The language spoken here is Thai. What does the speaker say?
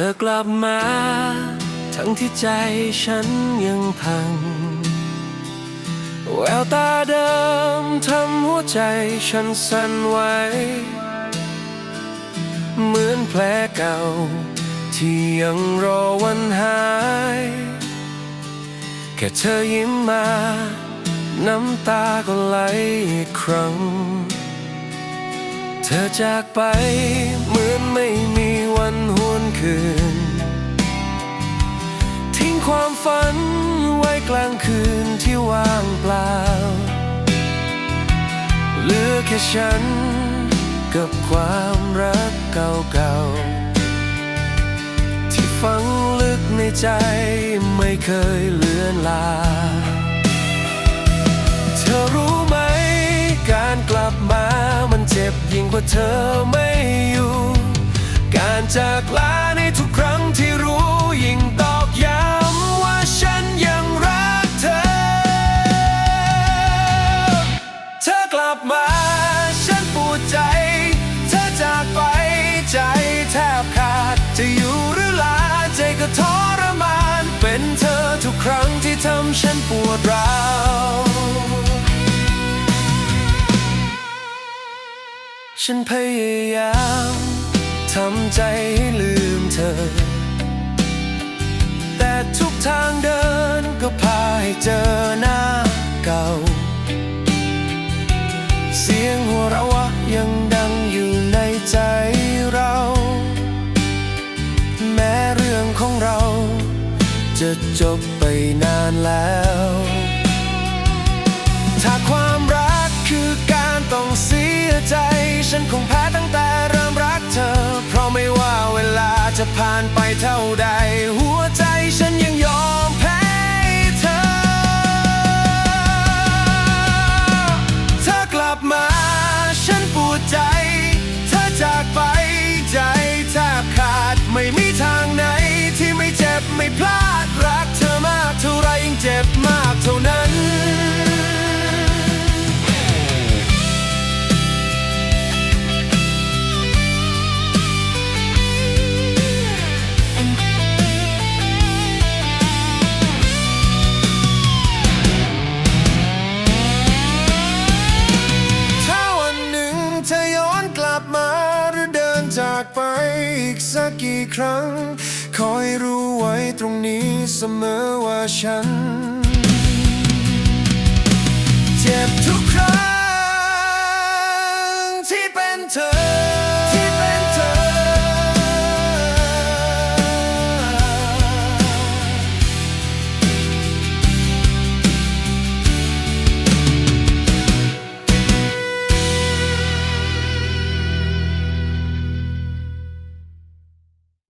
ธอกลับมา ทั้งที่ใจฉันยังพัง แววตาเดิมทำหัวใจฉันสั่นไหวเหมือนแผลเก่า ที่ยังรอวันหาย แค่เธอยิ้มมา น้ำตาก็ไหลอีกครั้ง เธอจากไปเหมือนไม่ คืน ทิ้งความฝันไว้กลางคืนที่ว่างเปล่า เหลือแค่ฉันกับความรักเก่าๆ ที่ฝังลึกในใจไม่เคยเลือนลา เธอรู้ไหมการกลับมามันเจ็บยิ่งกว่าเธอไม่อยู่ การจากลา ฉันปวดร้าวฉันพยายามทำใจให้ลืมเธอ แต่ทุกทางเดินก็พาให้เจอหน้าเก่า เสียงหัวเราะยังดั จะจบไปนานแล้ว ถ้าความรักคือการต้องเสียใจ ฉันคงแพ้ตั้งแต่เริ่มรักเธอ เพราะไม่ว่าเวลาจะผ่านไปเท่าใดหัวใจ เจ็บมากเท่านั้น จากไปอีกสักกี่ครั้ง คอยรู้ไว้ตรงนี้เสมอว่าฉัน เจ็บทุกครั้งที่เป็นเธอ